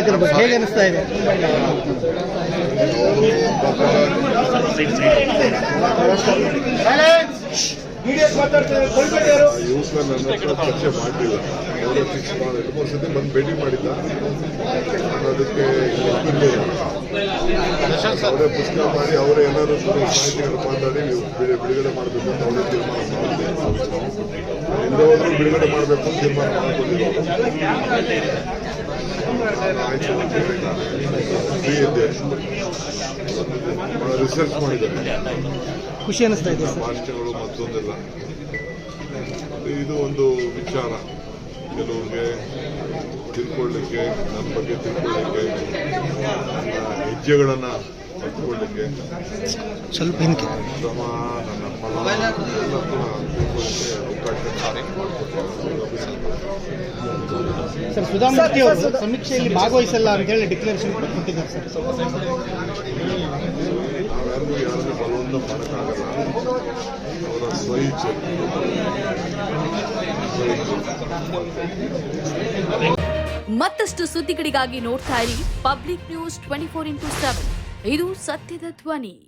ಬಗ್ಗೆ ಹೇಗೆ ಅನಿಸ್ತಾ ಇದೆ? ಫಿಕ್ಸ್ ಮಾಡಿ ಬಂದು ಭೇಟಿ ಮಾಡಿ ಬಿಡುಗಡೆ ಮಾಡಬೇಕು ಅಂತ ತೀರ್ಮಾನ ಬಿಡುಗಡೆ ಮಾಡಬೇಕು ಅಂತ ತೀರ್ಮಾನ ಮಾಡ್ಕೊಂಡಿರೋರು ನಾನು ಆಯ್ತು ಅಂತ ಹೇಳಿ ರಿಸರ್ಚ್ ಮಾಡಿದ್ದಾರೆ ಖುಷಿ ಅನಿಸ್ತಾ ಇದೆ ಭಾಷೆಗಳು ಮತ್ತೊಂದೆಲ್ಲ. ಇದು ಒಂದು ವಿಚಾರ. ಕೆಲವ್ರಿಗೆ ತಿಳ್ಕೊಳ್ಳಿಕ್ಕೆ ನನ್ನ ಬಗ್ಗೆ ತಿಳ್ಕೊಳ್ಳಿಕ್ಕೆ, ನನ್ನ ಹೆಜ್ಜೆಗಳನ್ನು ಸ್ವಲ್ಪ ಹಿಂದೆ ಶ್ರಮ ನನ್ನ ಫಲ ಎಲ್ಲ ಕೂಡ ತಿಳ್ಕೊಳ್ಳಿಕ್ಕೆ ಅವಕಾಶ ಸರ್. ಸುಧಾಮೂರ್ತಿ ಅವರು ಸಮೀಕ್ಷೆಯಲ್ಲಿ ಭಾಗವಹಿಸಲ್ಲ ಅಂತ ಹೇಳಿ ಡಿಕ್ಲರೇಷನ್ ಕೊಟ್ಟಿದ್ದಾರೆ ಸರ್. ನಾವ್ಯಾರಿಗೂ ಯಾರನ್ನು ಬಲವಂತ ಮಾಡೋಕ್ಕಾಗಲ್ಲ ಅವರ ಸ್ವಇಚ್ಛೆ ಮತ್ತಷ್ಟು ಸುದ್ದಿಗಳಿಗಾಗಿ ನೋಡ್ತಾ ಇರಿ public news twenty four into seven. ಇದು ಸತ್ಯದ ಧ್ವನಿ.